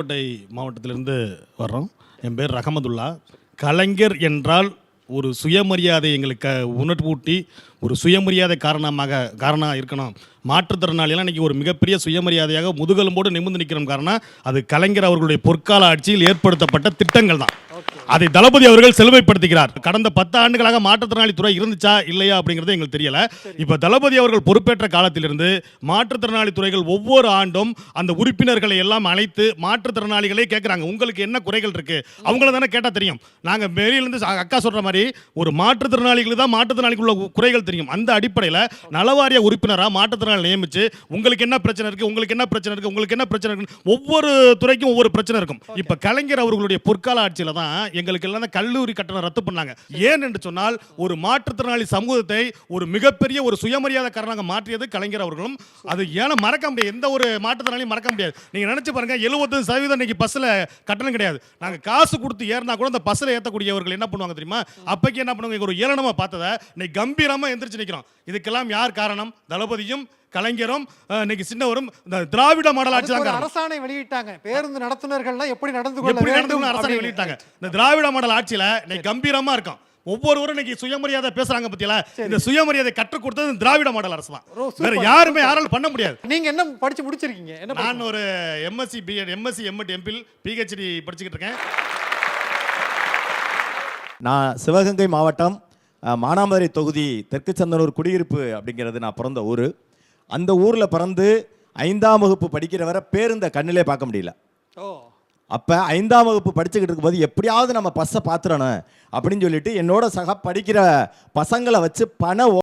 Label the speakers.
Speaker 1: புதுக்கோட்டை மாவட்டத்திலிருந்து வர்றோம். என் பேர் ரஹமதுல்லா. கலைஞர் என்றால் ஒரு சுயமரியாதை எங்களுக்கு உணர்வூட்டி ஒரு சுயமரியாதை காரணமாக காரணம் இருக்கணும். மாற்றுத்திறனாளியெல்லாம் இன்னைக்கு ஒரு மிகப்பெரிய சுயமரியாதையாக முதுகெலும்போடு நிமிர்ந்து நிற்கிறோம். காரணம் அது கலைஞர் அவர்களுடைய பொற்கால ஆட்சியில் ஏற்படுத்தப்பட்ட திட்டங்கள் தான் அதை தளபதி அவர்கள் செலுமைப்படுத்துகிறார் கடந்த பத்து ஆண்டுகளாக மாற்றுத்திறனாளி துறை இருந்துச்சா இல்லையா அப்படிங்கிறது எங்களுக்கு தெரியல. இப்போ தளபதி அவர்கள் பொறுப்பேற்ற காலத்திலிருந்து மாற்றுத்திறனாளி துறைகள் ஒவ்வொரு ஆண்டும் அந்த உறுப்பினர்களை எல்லாம் அழைத்து மாற்றுத்திறனாளிகளே கேட்குறாங்க உங்களுக்கு என்ன குறைகள் இருக்கு? அவங்கள தானே கேட்டால் தெரியும். நாங்கள் வெளியிலேருந்து அக்கா சொல்ற மாதிரி ஒரு மாற்றுத்திறனாளிகளுக்கு தான் மாற்றுத்திறனாளிக்கு உள்ள குறைகள் தெரியும். அந்த அடிப்படையில் நலவாரிய உறுப்பினராக மாற்றுத்திறனாளி நியமிச்சு உங்களுக்கு என்ன பிரச்சனை இருக்கு? உங்களுக்கு என்ன பிரச்சனை இருக்கு? உங்களுக்கு என்ன பிரச்சனை இருக்கு ஒவ்வொரு துறைக்கும் ஒவ்வொரு பிரச்சனை இருக்கும். இப்போ கலைஞர் அவர்களுடைய பொற்கால ஆட்சியில் தான் எங்களுக்கு எல்லாம் கல்லூரி கட்டணம் ரத்து பண்ணாங்க. ஏன் என்று சொன்னால் ஒரு மாற்றுத்திறனாளி சமூகத்தை ஒரு மிகப்பெரிய ஒரு சுயமரியாதை காரணமாக மாற்றியது கலைஞர் அவர்களும். அது ஏன்னா மறக்க முடியாது? எந்த ஒரு மாற்றுத்திறனாலையும் மறக்க முடியாது. நீங்க நினைச்சு பாருங்க எழுபத்தஞ்சு சதவீதம் இன்னைக்கு பஸ்ல கட்டணம் கிடையாது. நாங்க காசு கொடுத்து ஏறினா கூட அந்த பஸ்ல ஏற்றக்கூடியவர்கள் என்ன பண்ணுவாங்க தெரியுமா? அப்போக்கி என்ன பண்ணுவாங்க? ஒரு ஏளனமா பார்த்ததை இன்னைக்கு கம்பீரமா எந்திரிச்சு நிற்கிறோம் இதுக்கெல்லாம் யார் காரணம்? தளபதியும் கலைஞரும் இன்னைக்கு சின்னவரும் இந்த திராவிட மாடல் ஆட்சி காரணம்.
Speaker 2: அரசாணை வெளியிட்டாங்க. பேருந்து நடத்துனர்கள்லாம் எப்படி நடந்து கொள்ள
Speaker 1: எப்படி
Speaker 2: வேண்டும்
Speaker 1: அரசாணை. வெளியிட்டாங்க. இந்த திராவிட மாடல் ஆட்சியில இன்னைக்கு கம்பீரமா இருக்கும். ஒவ்வொருவரும் இன்னைக்கு சுயமரியாதை பேசுறாங்க பத்தியில இந்த சுயமரியாதை கற்றுக் கொடுத்தது இந்த திராவிட மாடல் அரசு தான். வேற யாருமே யாராலும் பண்ண முடியாது.
Speaker 2: நீங்க என்ன படிச்சு முடிச்சிருக்கீங்க?
Speaker 1: நான் ஒரு MSc BEd MSc MEd MPhil PhD படிச்சுக்கிட்டு இருக்கேன்.
Speaker 3: நான் சிவகங்கை மாவட்டம் மானாமதுரை தொகுதி தெற்கு சந்தனூர் குடியிருப்பு அப்படிங்கிறது நான் பிறந்த ஊர். அந்த ஊரில் பிறந்து ஐந்தாம் வகுப்பு படிக்கிற வரை பேருந்தை கண்ணிலே பார்க்க முடியல.
Speaker 2: ஓ.
Speaker 3: அப்போ ஐந்தாம் வகுப்பு படிச்சுக்கிட்டு இருக்கும்போது எப்படியாவது நம்ம பஸ்ஸை பார்த்துடணும் அப்படின்னு சொல்லிட்டு என்னோட சக படிக்கிற பசங்களை வச்சு பண